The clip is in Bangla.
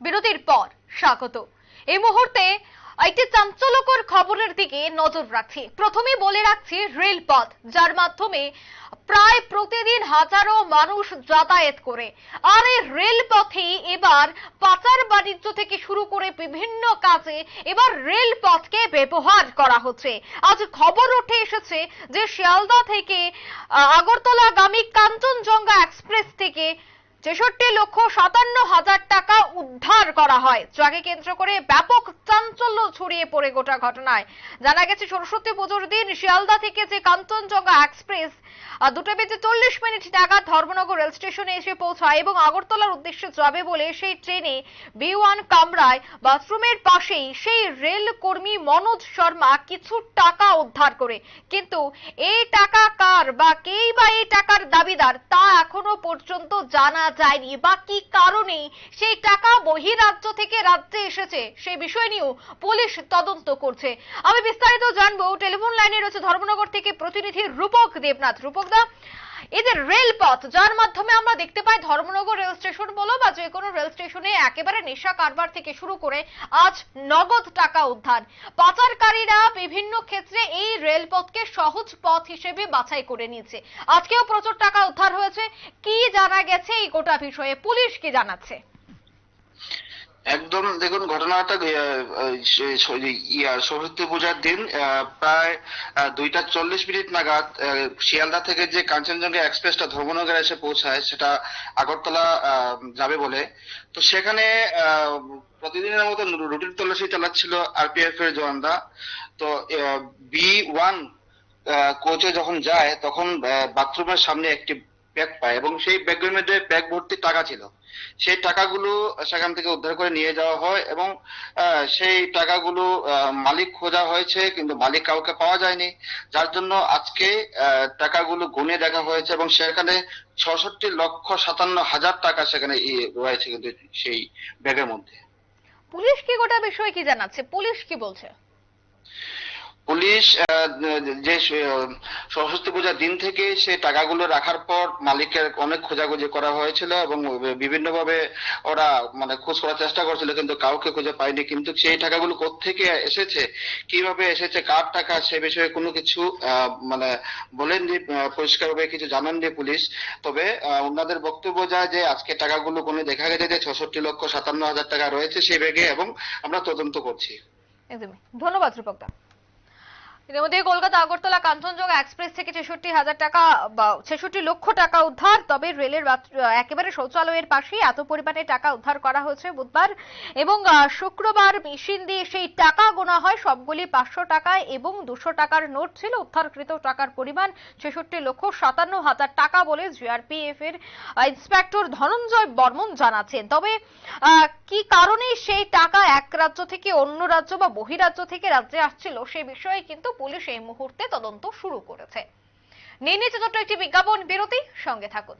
বিরতির পর স্বাগত। এই মুহূর্তে একটি চাঞ্চল্যকর খবরের দিকে নজর রাখছি। প্রথমে বলে রাখছি, রেলপথ, যার মাধ্যমে প্রায় প্রতিদিন হাজারো মানুষ যাতায়াত করে। আর এই রেলপথে এবার পাচার বাণিজ্য থেকে শুরু করে বিভিন্ন কাজে এবার রেলপথকে ব্যবহার করা হচ্ছে। আজ খবর উঠে এসেছে যে শিয়ালদা থেকে আগরতলাগামী কাঞ্চনজঙ্ঘা এক্সপ্রেস থেকে ছেষট্টি লক্ষ সাতান্ন হাজার টাকা উদ্ধার করা হয়। যাকে কেন্দ্র করে ব্যাপক ছড়িয়ে পড়ে গোটা ঘটনায়। জানা গেছে সরস্বতী পুজোর দিন শিয়ালদা থেকে যে কাঞ্চনজঙ্ঘা এক্সপ্রেস দুটো বেজে চল্লিশ মিনিট নাগাদ ধর্মনগর রেল স্টেশনে এসে পৌঁছায় এবং আগরতলার উদ্দেশ্যে যাবে বলে সেই ট্রেনে বি ওয়ান কামরায় বাথরুমের পাশেই সেই রেল কর্মী মনোজ শর্মা কিছু টাকা উদ্ধার করে। কিন্তু এই টাকা কার বা কেই বা এই টাকার দাবিদার তা এখনও পর্যন্ত জানা যায়নি। বা কি কারণে সেই টাকা বহিরাজ্য থেকে রাজ্যে এসেছে? সেই বিষয় নিয়েও পুলিশ তদন্ত করছে। আমি বিস্তারিত জানব, টেলিফোন লাইনে রয়েছে ধর্মনগর থেকে প্রতিনিধি রূপক দেবনাথ। রূপক দা, এই যে রেলপথ, যার মাধ্যমে আমরা দেখতে পাই ধর্মনগর রেল স্টেশন বলো বা যে কোনো রেল স্টেশনে একেবারে নেশা কারবার থেকে শুরু করে আজ নগদ টাকা উদ্ধার। পাচারকারীরা বিভিন্ন ক্ষেত্রে এই রেলপথকে সহজ পথ হিসেবে বাছাই করে নিয়েছে। আজকেও প্রচুর টাকা উদ্ধার হয়েছে। কি জানা গেছে এই গোটা বিষয়ে? পুলিশ কি জানাচ্ছে? একদম দেখুন ঘটনাটা আহ, আহ, সে- সে- ইয়া সরস্বতী পূজার দিন প্রায় দুইটা চল্লিশ মিনিট নাগাদ শিয়ালদা থেকে যে কাঞ্চনজঙ্ঘা এক্সপ্রেসটা ধর্মনগরে এসে পৌঁছায় সেটা আগরতলা যাবে বলে। তো সেখানে প্রতিদিনের মতো রুটিন তল্লাশি চালাচ্ছিল আরপিএফ এর জওয়ানরা। তো বি ওয়ান কোচে যখন যায় তখন বাথরুমের সামনে একটি ব্যাগ পায় এবং সেই ব্যাগের মধ্যে ব্যাগ ভর্তি টাকা ছিল। সেই টাকাগুলো সেখান থেকে উদ্ধার করে নিয়ে যাওয়া হয় এবং সেই টাকাগুলো মালিক খোঁজা হয়েছে কিন্তু মালিক কাউকে পাওয়া যায়নি। যার জন্য আজকে টাকাগুলো গুনে দেখা হয়েছে এবং সেখানে ছষট্টি লক্ষ সাতান্ন হাজার টাকা সেখানে রয়েছে কিন্তু সেই ব্যাগের মধ্যে। পুলিশ কি গোটা বিষয়ে কি জানাচ্ছে? পুলিশ কি বলছে? পুলিশ যে সরস্বতী পূজার দিন থেকে সেই টাকাগুলো রাখার পর মালিকের অনেক খোঁজাখুঁজি করা হয়েছিল এবং বিভিন্নভাবে ওরা মানে খোঁজ করার চেষ্টা করছিল, কিন্তু কাউকে খুঁজে পায়নি। কিন্তু সেই টাকাগুলো কোত্থেকে এসেছে? কীভাবে এসেছে? কার টাকা? সে বিষয়ে কোনো কিছু মানে বলেননি পরিষ্কারভাবে কিছু জানাননি পুলিশ। তবে ওনাদের বক্তব্য যায় যে আজকে টাকাগুলো কোনো দেখা গেছে যে ছষট্টি লক্ষ সাতান্ন হাজার টাকা রয়েছে সেই ব্যাগে এবং আমরা তদন্ত করছি। একদমই। ধন্যবাদ রূপকদা। ইতিমধ্যে কলকাতা, আগরতলা, কাঞ্চনজঙ্ঘা এক্সপ্রেস থেকে ছেষট্টি হাজার টাকা ছেষট্টি লক্ষ টাকা উদ্ধার। তবে রেলের একেবারে শৌচালয়ের পাশেই এত পরিমাণে টাকা উদ্ধার করা হয়েছে বুধবার এবং শুক্রবার মেশিন দিয়ে সেই টাকা গোনা হয়। সবগুলি পাঁচশো টাকায় এবং দুশো টাকার নোট ছিল। উদ্ধারকৃত টাকার পরিমাণ ছেষট্টি লক্ষ সাতান্ন হাজার টাকা বলে জিআরপিএফ এর ইন্সপেক্টর ধনঞ্জয় বর্মন জানাচ্ছেন। তবে কি কারণে সেই টাকা এক রাজ্য থেকে অন্য রাজ্য বা বহিরাজ্য থেকে রাজ্যে আসছিল সে বিষয়ে কিন্তু পুলিশ এই মুহূর্তে তদন্ত শুরু করেছে। নিয়ে নিচ্ছে ছোট্ট একটি বিজ্ঞাপন বিরতি সঙ্গে থাকুন।